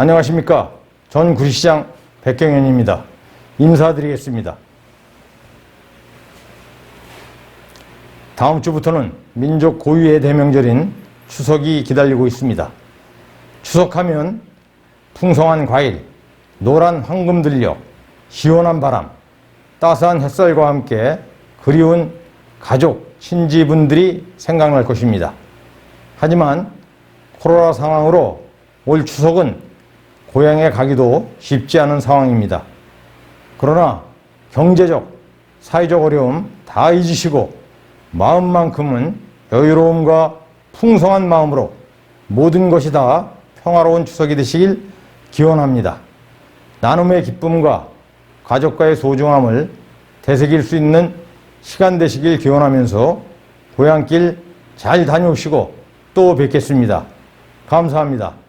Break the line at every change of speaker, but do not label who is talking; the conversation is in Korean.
안녕하십니까. 전 구시장 백경현입니다. 인사드리겠습니다. 다음 주부터는 민족 고유의 대명절인 추석이 기다리고 있습니다. 추석하면 풍성한 과일, 노란 황금 들녘, 시원한 바람, 따스한 햇살과 함께 그리운 가족, 친지분들이 생각날 것입니다. 하지만 코로나 상황으로 올 추석은 고향에 가기도 쉽지 않은 상황입니다. 그러나 경제적, 사회적 어려움 다 잊으시고 마음만큼은 여유로움과 풍성한 마음으로 모든 것이 다 평화로운 추석이 되시길 기원합니다. 나눔의 기쁨과 가족과의 소중함을 되새길 수 있는 시간 되시길 기원하면서 고향길 잘 다녀오시고 또 뵙겠습니다. 감사합니다.